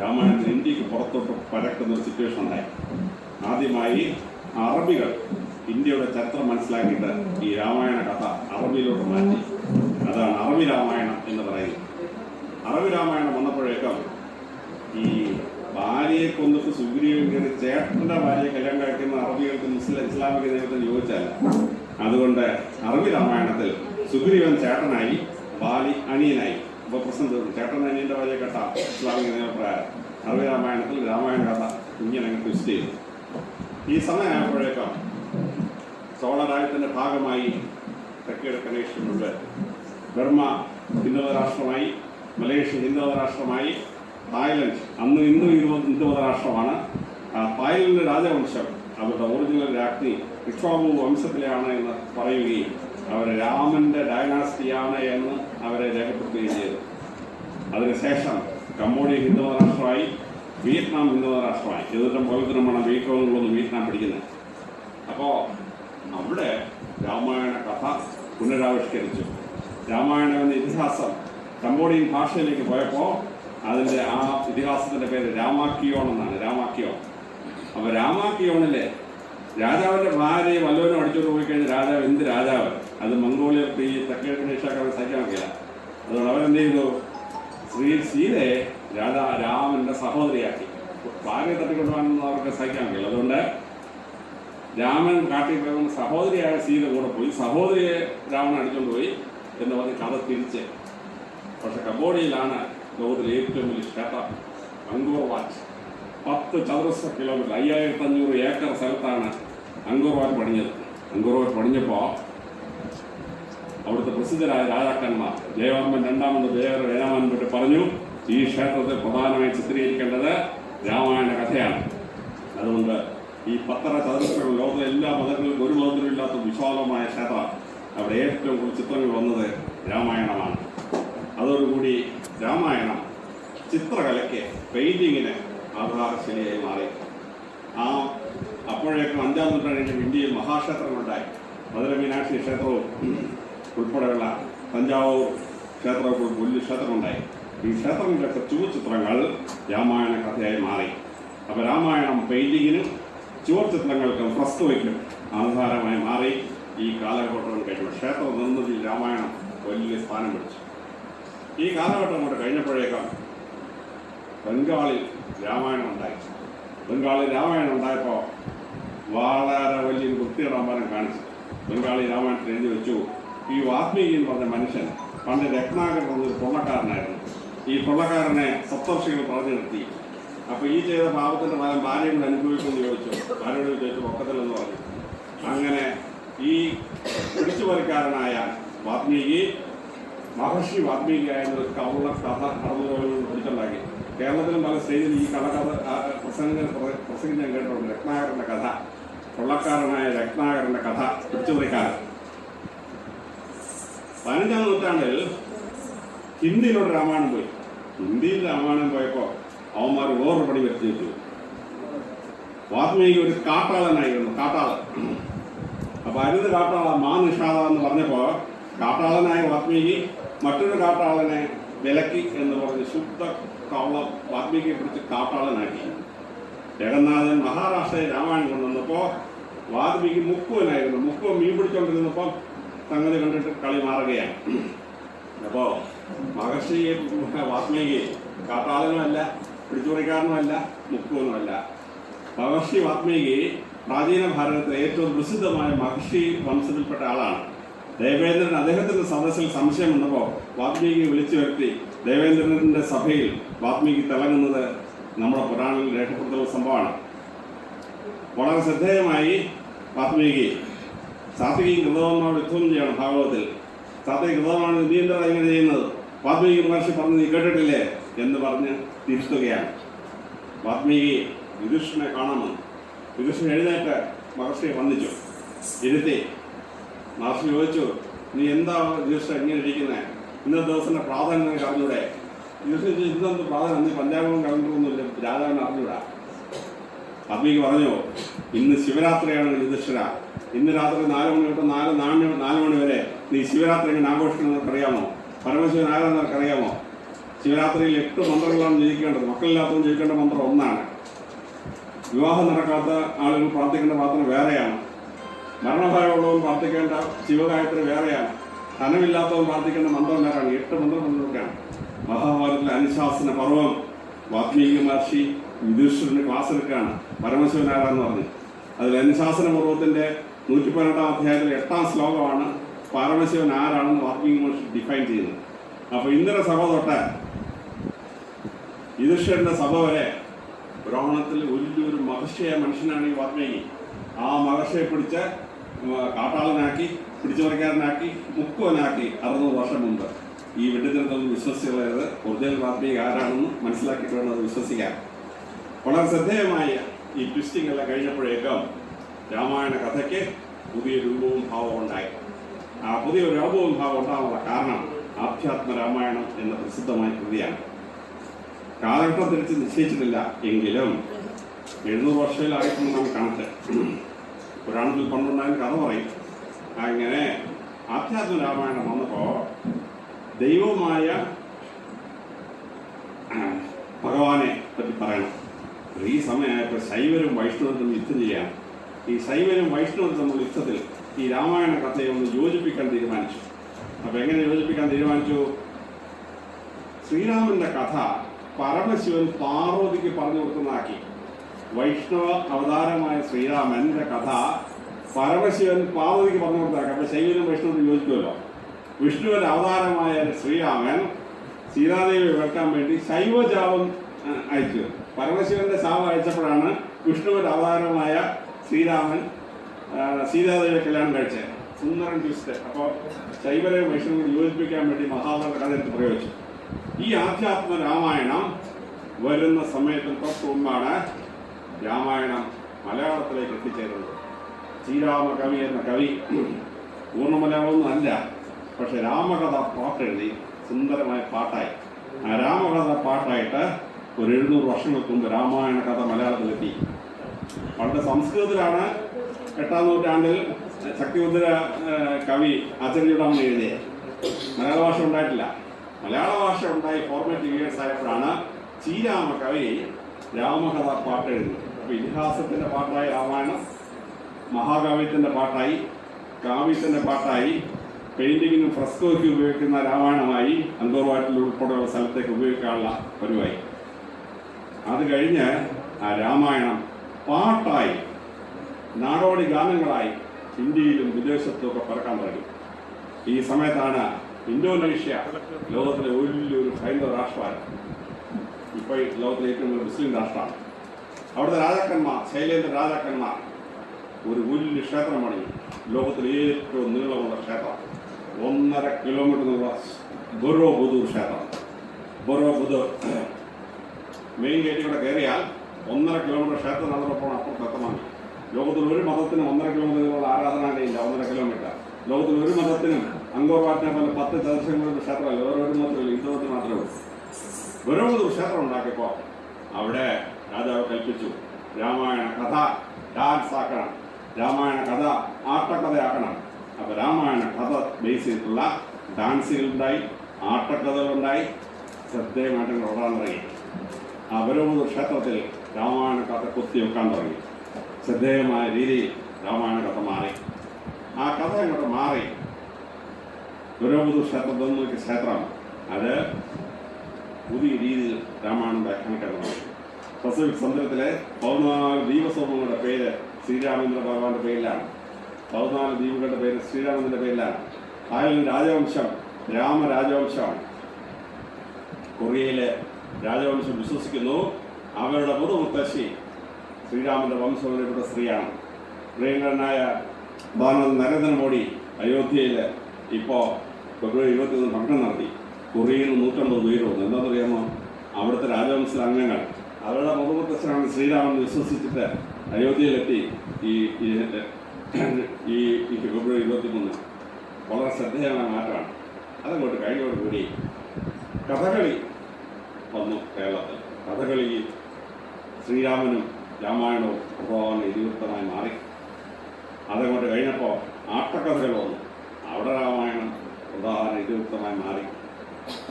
രാമായണത്തിൽ ഇന്ത്യയ്ക്ക് പുറത്തോട്ട് പരക്കുന്ന ഒരു സിറ്റുവേഷൻ ഉണ്ടായി. ആദ്യമായി അറബികൾ ഇന്ത്യയുടെ ചരിത്രം മനസ്സിലാക്കിയിട്ട് ഈ രാമായണ കഥ അറബിയിലോട്ട് മാറ്റി. അതാണ് അറബി രാമായണം എന്ന് പറയുന്നത്. അറബി രാമായണം വന്നപ്പോഴേക്കും ഈ ഭാര്യയെ കൊന്നിട്ട് സുഗ്രീവൻ ചേട്ടന്റെ ഭാര്യയെ കല്യാണം കഴിക്കുന്ന അറബികൾക്ക് മുസ്ലിം ഇസ്ലാമിക ദൈവത്തിന് യോജിച്ചല്ല അതുകൊണ്ട് അറബി രാമായണത്തിൽ സുഗ്രീവൻ ചേട്ടനായി ബാലി അനിയനായി തീർന്നു. ചേട്ടൻ അനിയന്റെ വലിയ കഥ ഇസ്ലാമിക നിയമപ്രകാരം. അറബി രാമായണത്തിൽ രാമായണ കഥ ഇങ്ങനെ ട്വിസ്റ്റ് ചെയ്തു. ഈ സമയമായപ്പോഴേക്കും ചോളരാജ്യത്തിന്റെ ഭാഗമായി തെക്കിഴക്കൻ ഏഷ്യയിലുണ്ട് ബർമ്മ ഹിന്ദുമത രാഷ്ട്രമായി മലേഷ്യ ഹിന്ദുമത രാഷ്ട്രമായി തായ്ലൻഡ് അന്ന് ഇന്നും ഇരുപത് ഹിന്ദുമത രാഷ്ട്രമാണ്. തായ്ലൻഡ് രാജവംശം അവരുടെ ഒറിജിനൽ രാജ്ഞി ഇക്ഷ്വാബു വംശത്തിലാണ് എന്ന് പറയുകയും അവർ രാമന്റെ ഡയനാസ്റ്റിയാണ് എന്ന് അവരെ രേഖപ്പെടുത്തുകയും ചെയ്തു. അതിനുശേഷം കംബോഡിയ ഹിന്ദുമത രാഷ്ട്രമായി വിയറ്റ്നാം ഹിന്ദുമത രാഷ്ട്രമായി ഇതിന്റെ പോലത്തിനുമാണ് വിയറ്റ്നാമുകളൊന്നും വിയറ്റ്നാം പിടിക്കുന്നത്. അപ്പോൾ അവിടെ രാമായണ കഥ പുനരാവിഷ്കരിച്ചു. രാമായണം എന്ന ഇതിഹാസം കംബോഡിയൻ ഭാഷയിലേക്ക് പോയപ്പോൾ അതിന്റെ ആ ഇതിഹാസത്തിന്റെ പേര് രാമാക്കിയോൺ എന്നാണ് രാമാക്കിയോൺ. അപ്പോൾ രാമാക്കിയോണിലെ രാജാവിന്റെ ഭാര്യയെ വല്ലവനും അടിച്ചോണ്ട് പോയി കഴിഞ്ഞാൽ രാജാവ് എന്ത് രാജാവ്? അത് മംഗോളിയർക്ക് ഈ ഏഷ്യാക്കാരെ സഹിക്കാൻ വയ്ക്കില്ല. അതുകൊണ്ട് അവരെന്ത് ചെയ്തു? ശ്രീ സീതയെ രാജാ രാമന്റെ സഹോദരിയാക്കി. ഭാര്യ തട്ടിക്കൊണ്ടുപോകാനൊന്നും അവർക്ക് സഹിക്കാൻ കഴിയില്ല. അതുകൊണ്ട് രാമൻ കാട്ടിൽ പോകുന്ന സഹോദരിയായ സീത കൂടെ പോയി. സഹോദരിയെ രാവണൻ അടിച്ചുകൊണ്ട് പോയി എന്ന് പറഞ്ഞ് കഥ തിരിച്ച്. പക്ഷെ കംബോഡിയയിലാണ് ലോകത്തിലെ ഏറ്റവും വലിയ ക്ഷേത്രം. Angkor Wat. പത്ത് ചതുരശ്ര കിലോമീറ്റർ അയ്യായിരത്തി അഞ്ഞൂറ് ഏക്കർ സ്ഥലത്താണ് അങ്കൂർ വാച്ച് പണിഞ്ഞത്. അങ്കൂർ വാച്ച് പണിഞ്ഞപ്പോൾ അവിടുത്തെ പ്രസിദ്ധരായ രാജാക്കന്മാർ ജയവർമ്മൻ രണ്ടാമത് ജയവർ ഏഴാമൻ പറ്റി പറഞ്ഞു ഈ ക്ഷേത്രത്തെ പ്രധാനമായി ചിത്രീകരിക്കേണ്ടത് രാമായണ കഥയാണ്. അതുകൊണ്ട് ഈ പത്തര ചതുരശ്രം ലോകത്തിലെ എല്ലാ മതങ്ങളിലും ഒരു മതത്തിലും ഇല്ലാത്ത വിശാലമായ ക്ഷേത്രമാണ്. അവിടെ ഏറ്റവും കൂടുതൽ ചിത്രങ്ങൾ വന്നത് രാമായണമാണ്. അതോടുകൂടി രാമായണം ചിത്രകലയ്ക്ക് പെയിന്റിങ്ങിന് ആധാരശിലയായി മാറി. ആ അപ്പോഴേക്കും അഞ്ചാം നൂറ്റാണ്ടിൽ ഇന്ത്യയിൽ മഹാക്ഷേത്രങ്ങളുണ്ടായി. മധുര മീനാക്ഷി ക്ഷേത്രവും ഉൾപ്പെടെയുള്ള തഞ്ചാവൂർ ക്ഷേത്രവും വലിയ ക്ഷേത്രമുണ്ടായി. ഈ ക്ഷേത്രങ്ങളിലൊക്കെ ചുവച്ചിത്രങ്ങൾ രാമായണ കഥയായി മാറി. അപ്പോൾ രാമായണം പെയിന്റിങ്ങിനും ചുവർ ചിത്രങ്ങൾക്കും ഫ്രസ്കോയ്ക്കും ആധാരമായി മാറി ഈ കാലഘട്ടം കഴിഞ്ഞു. ക്ഷേത്രം നിർമ്മിതിയിൽ രാമായണം വലിയ സ്ഥാനം പിടിച്ചു. ഈ കാലഘട്ടം കൊണ്ട് കഴിഞ്ഞപ്പോഴേക്കും ബംഗാളിൽ രാമായണം ഉണ്ടായി. ബംഗാളിൽ രാമായണം ഉണ്ടായപ്പോൾ വളരെ വലിയ അമ്പാനം കാണിച്ചു. ബംഗാളി രാമായണത്തിൽ എഴുതി വെച്ചു. ഈ വാത്മീകി എന്ന് പറഞ്ഞ മനുഷ്യൻ പണ്ട് രത്നാകർ എന്നൊരു പൊള്ളക്കാരനായിരുന്നു. ഈ പൊള്ളക്കാരനെ സപ്തർഷികൾ പറഞ്ഞു നിർത്തി. അപ്പൊ ഈ ചെയ്ത പാപത്തിന്റെ ഫലം ഭാര്യ കൊണ്ട് അനുഭവിക്കുമെന്ന് ചോദിച്ചു. ഭാര്യയോട് ചോദിച്ചു പൊക്കത്തിലെന്ന് പറഞ്ഞു. അങ്ങനെ ഈ പിടിച്ചുപറിക്കാരനായ വാത്മീകി മഹർഷി വാൽമീകിയായ ഒരു കവള കഥ കടന്നുപോയി പിടിച്ചുണ്ടാക്കി. കേരളത്തിലും പല സ്റ്റേജിൽ ഈ കഥകഥ പ്രസംഗം പ്രസംഗം ഞാൻ കേട്ടിട്ടുണ്ട് രത്നാകരന്റെ കഥ. കൊള്ളക്കാരനായ രത്നാകരന്റെ കഥ പിടിച്ചുപറിക്കാരൻ പതിനഞ്ചാം നൂറ്റാണ്ടിൽ ഹിന്ദിയിലൂടെ രാമായണം പോയി. ഹിന്ദിയിൽ രാമായണം പോയപ്പോൾ അവന്മാർ വേറൊരു പണി വരുത്തി വെച്ചു വാൽമീകി ഒരു കാട്ടാളനായിരുന്നു കാട്ടാളൻ. അപ്പൊ അരുത് കാട്ടാള മാ നിഷാദ എന്ന് പറഞ്ഞപ്പോ കാട്ടാളനായ വാത്മീകി മറ്റൊരു കാട്ടാളനെ വിലക്കി എന്ന് പറഞ്ഞ് ശുദ്ധ കവള വാത്മീകിയെ പിടിച്ച് കാട്ടാളനാക്കി. ജഗന്നാഥൻ മഹാരാഷ്ട്രയിൽ രാമായണം കൊണ്ടുവന്നപ്പോ വാത്മീകി മുക്കുവനായിരുന്നു. മുക്കുവൻ മീൻ പിടിച്ചോണ്ടിരുന്നപ്പം സംഗതി കണ്ടിട്ട് കളി മാറുകയാണ്. അപ്പോ മഹർഷി വാത്മീകി കാട്ടാളനുമല്ല പിടിച്ചുപറിക്കാരനുമല്ല മുക്കുവനുമല്ല മഹർഷി വാത്മീകി പ്രാചീന ഭാരതത്തിലെ ഏറ്റവും പ്രസിദ്ധമായ മഹർഷി വംശത്തിൽപ്പെട്ട ആളാണ്. ദേവേന്ദ്രൻ അദ്ദേഹത്തിന്റെ സദസ്സിൽ സംശയം വന്നപ്പോൾ വാത്മീകി വിളിച്ചു വരുത്തി ദേവേന്ദ്രന്റെ സഭയിൽ വാത്മീകി തിളങ്ങുന്നത് നമ്മുടെ പുരാണിൽ രേഖപ്പെടുത്തുന്ന സംഭവമാണ്. വളരെ ശ്രദ്ധേയമായി വാൽമീകി സാത്വികി കൃതവന്മാരോട് യുദ്ധം ചെയ്യണം ഭാഗവതത്തിൽ. സാത്വിക കൃതമാണ് നീ എന്താ ഇങ്ങനെ ചെയ്യുന്നത്? വാത്മീകി മഹർഷി പറഞ്ഞ് നീ കേട്ടിട്ടില്ലേ? എന്ന് പറഞ്ഞ് തിരുത്തുകയാണ് വാത്മീകി വിദുഷനെ കാണാമെന്ന് വിദുഷൻ എഴുന്നേറ്റ് മഹർഷിയെ വന്നിച്ചു ഇരുത്തി മഹർഷി ചോദിച്ചു നീ എന്താ വിദുഷ ഇങ്ങനെ ഇരിക്കുന്നത് ഇന്നത്തെ ദിവസത്തിന്റെ പ്രാധാന്യം നിനക്ക് അറിഞ്ഞൂടെ? യുധിഷ്ഠൻ ഇന്നത്തെ പ്രാധാന്യം? നീ പഞ്ചാബും കലണ്ടറൊന്നുമില്ല രാജാവിനെ അറിഞ്ഞൂടാ? വാത്മീകി പറഞ്ഞു ഇന്ന് ശിവരാത്രിയാണ് യുധിഷ്ഠിര. ഇന്ന് രാത്രി നാല് മണി തൊട്ട് നാല് നാല് നാല് മണി വരെ നീ ശിവരാത്രി എങ്ങനെ ആഘോഷിക്കണമെന്നൊക്കെ അറിയാമോ? പരമശിവൻ ആരാന്ന് നിനക്ക് അറിയാമോ? ശിവരാത്രിയിൽ എട്ട് മന്ത്രങ്ങളാണ് ജയിക്കേണ്ടത്. മക്കളില്ലാത്തവൻ ജയിക്കേണ്ട മന്ത്രം ഒന്നാണ്. വിവാഹം നടക്കാത്ത ആളുകൾ പ്രാർത്ഥിക്കേണ്ട പ്രാർത്ഥന വേറെയാണ്. മരണഭയമുള്ളവൻ പ്രാർത്ഥിക്കേണ്ട ശിവഗായത്രി വേറെയാണ്. ധനമില്ലാത്തവൻ പ്രാർത്ഥിക്കേണ്ട മന്ത്രം വേറെയാണ്. എട്ട് മന്ത്രം മന്ത്രമൊക്കെയാണ് മഹാഭാരതത്തിലെ അനുശാസന പർവം. വാത്മീക മഹർഷി യുധിഷ്ഠിരന് ക്ലാസ് എടുക്കുകയാണ്. പരമശിവൻ ആരാന്ന് പറഞ്ഞു. അതിൽ അനുശാസന പർവത്തിന്റെ നൂറ്റി പതിനെട്ടാം അധ്യായത്തിലെ എട്ടാം ശ്ലോകമാണ് പരമശിവൻ ആരാണെന്ന് വർക്കിംഗ് മോഷൻ ഡിഫൈൻ ചെയ്യുന്നത്. അപ്പോൾ ഇന്ദ്ര സഭ തൊട്ട് യുധിഷ്ഠിരന്റെ സഭ വരെ ബ്രാഹ്മണത്തിൽ വലിയൊരു മഹർഷിയ മനുഷ്യനാണ് ഈ വാത്മീകി ആ മഹർഷിയെ പിടിച്ച് കാട്ടാളനാക്കി പിടിച്ചുപറിക്കാരനാക്കി മുക്കുവനാക്കി അറുന്നൂറ് വർഷം മുമ്പ്. ഈ വെട്ടിത്തരത്തിൽ വിശ്വസിച്ചുള്ളത് ഒറിജിനൽ വാത്മീകി ആരാണെന്ന് മനസ്സിലാക്കിയിട്ട് വേണം അത് വിശ്വസിക്കാൻ വളരെ ശ്രദ്ധേയമായ ഈ ട്വിസ്റ്റിംഗ് എല്ലാം കഴിഞ്ഞപ്പോഴേക്കും രാമായണ കഥയ്ക്ക് പുതിയ രൂപവും ഭാവവും ഉണ്ടായി. ആ പുതിയ രൂപവും ഭാവം ഉണ്ടാകാനുള്ള കാരണം ആധ്യാത്മ രാമായണം എന്ന പ്രസിദ്ധമായ കൃതിയാണ്. കാലഘട്ടം തിരിച്ച് നിശ്ചയിച്ചിട്ടില്ല എങ്കിലും എഴുന്നൂറ് വർഷത്തിലായിട്ടുണ്ടെന്നാണ് കണക്ക് പുരാണത്തിൽ പണ്ടുണ്ടായ കഥ പറയും. അങ്ങനെ ആധ്യാത്മ രാമായണം വന്നപ്പോ ദൈവമായ ഭഗവാനെ പറ്റി പറയണം. ഈ സമയമായപ്പോൾ ശൈവരും വൈഷ്ണവരും യുദ്ധം ചെയ്യാം ഈ ശൈവരും വൈഷ്ണവും തമ്മിൽ യുദ്ധത്തിൽ ഈ രാമായണ കഥയെ ഒന്ന് യോജിപ്പിക്കാൻ തീരുമാനിച്ചു. അപ്പൊ എങ്ങനെ യോജിപ്പിക്കാൻ തീരുമാനിച്ചു? ശ്രീരാമന്റെ കഥ പരമശിവൻ പാർവതിക്ക് പറഞ്ഞു കൊടുക്കുന്നതാക്കി. വൈഷ്ണവ അവതാരമായ ശ്രീരാമന്റെ കഥ പരമശിവൻ പാർവതിക്ക് പറഞ്ഞു കൊടുത്താക്കി അപ്പൊ ശൈവനും വൈഷ്ണവനും യോജിക്കുമല്ലോ. വിഷ്ണുവിന്റെ അവതാരമായ ശ്രീരാമൻ സീതാദേവി വെക്കാൻ വേണ്ടി ശൈവജാപം അയച്ചു. പരമശിവന്റെ ശാപം അയച്ചപ്പോഴാണ് വിഷ്ണുവിന്റെ അവതാരമായ ശ്രീരാമൻ സീതാദേവിയെ കല്യാണം കഴിച്ചത് സുന്ദരൻ ട്വിസ്റ്റ് അപ്പോൾ ശൈവരെ വൈഷ്ണവനെ യോജിപ്പിക്കാൻ വേണ്ടി മഹാഭാരത കഥ പ്രയോഗിച്ചു. ഈ ആധ്യാത്മ രാമായണം വരുന്ന സമയത്തിന് തൊട്ട് മുമ്പാണ് രാമായണം മലയാളത്തിലേക്ക് എത്തിച്ചേരുന്നത്. ശ്രീരാമ കവി എന്ന കവി പൂർണ മലയാളമൊന്നും അല്ല പക്ഷെ രാമകഥ പാട്ടെഴുതി സുന്ദരമായ പാട്ടായി. ആ രാമകഥ പാട്ടായിട്ട് ഒരു എഴുന്നൂറ് വർഷങ്ങൾക്ക് മുമ്പ് രാമായണ കഥ മലയാളത്തിലെത്തി പണ്ട് സംസ്കൃതത്തിലാണ് എട്ടാം നൂറ്റാണ്ടിൽ ശക്തിപുത്ര കവി ആചാര്യടാമെന്ന് എഴുതിയത് മലയാള ഭാഷ ഉണ്ടായിട്ടില്ല. മലയാള ഭാഷ ഉണ്ടായി ഫോർമേറ്റ് ഇയേഴ്സ് ആയപ്പോഴാണ് ശ്രീരാമ കവി രാമകഥ പാട്ട് എഴുതുന്നത് അപ്പൊ ഇതിഹാസത്തിന്റെ പാട്ടായി രാമായണം മഹാകാവ്യത്തിന്റെ പാട്ടായി കാവ്യത്തിന്റെ പാട്ടായി പെയിന്റിങ്ങിനും ഫ്രസ്കോയ്ക്ക് ഉപയോഗിക്കുന്ന രാമായണമായി അന്തോർവാട്ടിൽ ഉൾപ്പെടെയുള്ള സ്ഥലത്തേക്ക് ഉപയോഗിക്കാനുള്ള പരിപാടി. അത് കഴിഞ്ഞ് ആ രാമായണം പാട്ടായി നാടോടി ഗാനങ്ങളായി ഇന്ത്യയിലും വിദേശത്തും ഒക്കെ പറക്കാൻ തുടങ്ങി. ഈ സമയത്താണ് ഇന്തോനേഷ്യ ലോകത്തിലെ വലിയൊരു ഹൈന്ദവ രാഷ്ട്രമാണ് ഇപ്പൊ ഈ ലോകത്തിലെ ഏറ്റവും വലിയ മുസ്ലിം രാഷ്ട്രമാണ്. അവിടുത്തെ രാജാക്കന്മാർ ശൈലേന്ദ്ര രാജാക്കന്മാർ ഒരു വലിയ ക്ഷേത്രം പണിഞ്ഞു ലോകത്തിലെ ഏറ്റവും നീളമുള്ള ക്ഷേത്രം. ഒന്നര കിലോമീറ്റർ നീളം ബൊറോ ബുദൂർ ക്ഷേത്രം. ബൊറോ ബുദൂർ മെയിൻ ഗേറ്റിൽ കൂടെ കയറിയാൽ ഒന്നര കിലോമീറ്റർ ക്ഷേത്രം നടന്നപ്പോൾ അപ്പുറത്ത് എത്തണം ലോകത്തിൽ ഒരു മതത്തിനും ഒന്നര കിലോമീറ്ററുള്ള ആരാധനാലയമില്ല ഒന്നര കിലോമീറ്റർ ലോകത്തിൽ ഒരു മതത്തിനും അങ്കോർവാറ്റിനെ പോലെ പത്ത് ചതുർശങ്ങളുടെ ക്ഷേത്രമല്ല ഓരോ ഒരു മതത്തിലും ഹിന്ദുമതത്തിൽ മാത്രമേ ഉള്ളൂ. ഓരോ ഒരു ക്ഷേത്രം ഉണ്ടാക്കിയപ്പോൾ അവിടെ രാജാവ് കൽപ്പിച്ചു രാമായണ കഥ ഡാൻസ് ആക്കണം രാമായണ കഥ ആട്ടക്കഥയാക്കണം. അപ്പൊ രാമായണ കഥ ബേസ് ചെയ്തിട്ടുള്ള ഡാൻസുകളുണ്ടായി ആട്ടക്കഥകളുണ്ടായി ശ്രദ്ധേയമായിട്ട് ഓടാൻ തുടങ്ങി അവരോട് ക്ഷേത്രത്തിൽ രാമായണ കഥ കുത്തിവെക്കാൻ തുടങ്ങി. ശ്രദ്ധേയമായ രീതിയിൽ രാമായണ കഥ മാറി. ആ കഥ അങ്ങോട്ട് മാറി. നിന്ന് ക്ഷേത്രം അത് പുതിയ രീതിയിൽ രാമായണം വ്യാഖ്യാനിക്കാൻ തുടങ്ങി പസഫിക് സമുദ്രത്തിലെ പതിനാല് ദീപസമൂഹങ്ങളുടെ പേര് ശ്രീരാമേന്ദ്ര ഭഗവാന്റെ പേരിലാണ്. പതിനാല് ദ്വീപുകളുടെ പേര് ശ്രീരാമന്റെ പേരിലാണ്. തായ്ലൻഡ് രാജവംശം രാമരാജവംശമാണ് കൊറിയയിലെ രാജവംശം വിശ്വസിക്കുന്നു. അവരുടെ മുതുമുത്തശ്ശി ശ്രീരാമന്റെ വംശത്തിൽപ്പെട്ട സ്ത്രീയാണ്. പ്രിയങ്കരനായ നരേന്ദ്രമോദി അയോധ്യയിൽ ഇപ്പോൾ ഫെബ്രുവരി ഇരുപത്തിയൊന്ന് ഭക്ഷണം നടത്തി. കൊറിയയിൽ നിന്ന് നൂറ്റമ്പത് പേര് വന്നു. എന്താണെന്നറിയാമോ? അവിടുത്തെ രാജവംശ അംഗങ്ങൾ അവരുടെ മുതുമുത്തശ്ശനാണ് ശ്രീരാമൻ വിശ്വസിച്ചിട്ട് അയോധ്യയിലെത്തി ഈ ഈ- ഈ ഫെബ്രുവരി ഇരുപത്തിമൂന്ന്. വളരെ ശ്രദ്ധേയമായ മാറ്റമാണ്. അതങ്ങോട്ട് കഴിഞ്ഞോടുകൂടി കഥകളി വന്നു കേരളത്തിൽ. കഥകളി ശ്രീരാമനും രാമായണവും ഭഗവാൻ ഇതിവൃത്തമായി മാറി. അതങ്ങോട്ട് കഴിഞ്ഞപ്പോൾ ആട്ടക്കഥകൾ വന്നു. അവിടെ രാമായണം ഉദാഹരണം ഇതിവൃത്തമായി മാറി.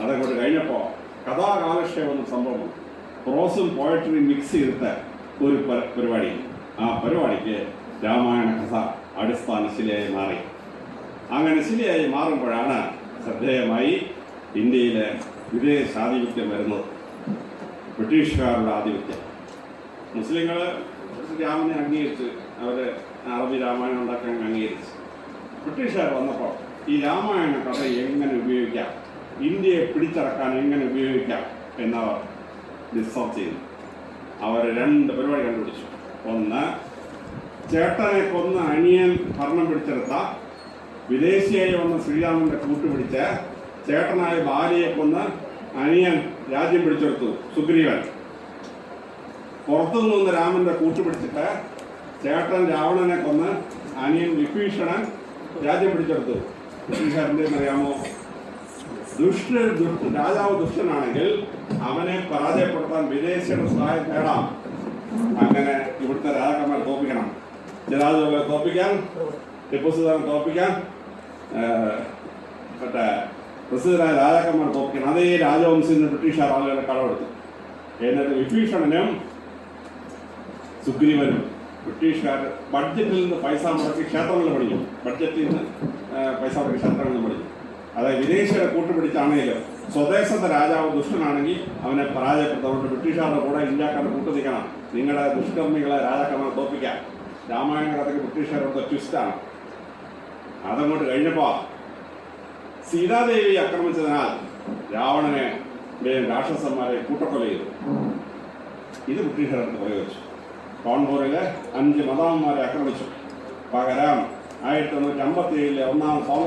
അതങ്ങോട്ട് കഴിഞ്ഞപ്പോൾ കഥാകാലക്ഷേപം എന്ന സംഭവം പ്രോസും പോയട്രിയും മിക്സ് ചെയ്തിട്ട് ഒരു പരിപാടി. ആ പരിപാടിക്ക് രാമായണ കഥ അടിസ്ഥാന ശിലയായി മാറി. അങ്ങനെ ശിലയായി മാറുമ്പോഴാണ് ശ്രദ്ധേയമായി ഇന്ത്യയിലെ വിദേശാധിപത്യം വരുന്നത്. ബ്രിട്ടീഷുകാരുടെ ആധിപത്യം. മുസ്ലിങ്ങൾ രാമനെ അംഗീകരിച്ച് അവരെ അറബി രാമായണം ഉണ്ടാക്കാൻ അംഗീകരിച്ചു. ബ്രിട്ടീഷുകാർ വന്നപ്പോൾ ഈ രാമായണ കഥ എങ്ങനെ ഉപയോഗിക്കാം? ഇന്ത്യയെ പിടിച്ചടക്കാൻ എങ്ങനെ ഉപയോഗിക്കാം? എന്നവർ ഡിസ്കസ് ചെയ്തു. അവർ രണ്ട് പരിപാടി കണ്ടുപിടിച്ചു. ഒന്ന് ചേട്ടനെ കൊന്ന് അനിയൻ ഭരണം പിടിച്ചെടുത്ത വിദേശിയായി വന്ന ശ്രീരാമന്റെ കൂട്ടുപിടിച്ച് ചേട്ടനായ ഭാര്യയെ കൊന്ന് അനിയൻ രാജ്യം പിടിച്ചെടുത്തു. സുഗ്രീവൻ. പുറത്തു നിന്ന് രാമന്റെ കൂട്ടുപിടിച്ചിട്ട് ചേട്ടൻ രാവണനെ കൊന്ന് അനിയൻ വിഭീഷണൻ രാജ്യം പിടിച്ചെടുത്തു. ബ്രിട്ടീഷുകാരന്റെ അറിയാമോ? ദുഷ്ട ദുഷ്ട രാജാവ് ദുഷ്ടനാണെങ്കിൽ അവനെ പരാജയപ്പെടുത്താൻ വിദേശിയുടെ സഹായം തേടാം. അങ്ങനെ ഇവിടുത്തെ രാജാക്കന്മാർ തോപ്പിക്കണം. ജനാധിപതികളെ തോപ്പിക്കാൻ ടിപ്പു സുൽത്താനെ തോപ്പിക്കാൻ മറ്റേ പ്രസിദ്ധരായ രാജാക്കന്മാർ തോപ്പിക്കണം. അതേ രാജവംശത്തിന് ബ്രിട്ടീഷുകാർ ആളുകളെ കടമെടുത്തു എന്നിട്ട് വിഭീഷണനും സുഗ്രീവനും ബ്രിട്ടീഷുകാർ ബഡ്ജറ്റിൽ നിന്ന് പൈസ മുടക്കി ക്ഷേത്രങ്ങൾ പണിഞ്ഞു. ബഡ്ജറ്റിൽ നിന്ന് പൈസ മുടക്കി ക്ഷേത്രങ്ങൾ പണിഞ്ഞു. അതായത് വിദേശികളെ കൂട്ടുപിടിച്ചാണെങ്കിലും സ്വദേശത്തെ രാജാവ് ദുഷ്ടനാണെങ്കിൽ അവനെ പരാജയപ്പെടുത്തുകൊണ്ട് ബ്രിട്ടീഷുകാരുടെ കൂടെ ഇന്ത്യക്കാരുടെ കൂട്ടു നിൽക്കണം. നിങ്ങളുടെ ദുഷ്കർമ്മികളെ രാജാക്കന്മാരെ തോപ്പിക്കാം രാമായണ കഥയ്ക്ക് ബ്രിട്ടീഷുകാരുടെ ട്വിസ്റ്റാണ് അതങ്ങോട്ട് കഴിഞ്ഞപ്പോ സീതാദേവി ആക്രമിച്ചതിനാൽ രാവണനെ രാക്ഷസന്മാരെ കൂട്ടക്കൊല ചെയ്തു. ഇത് ബ്രിട്ടീഷുകാർക്ക് പ്രയോഗിച്ചു. കോൺപൂരിലെ അഞ്ച് മതാന്മാരെ ആക്രമിച്ചു. പകരം ആയിരത്തി തൊണ്ണൂറ്റി അമ്പത്തി ഏഴിലെ ഒന്നാം സ്വാതന്ത്ര്യ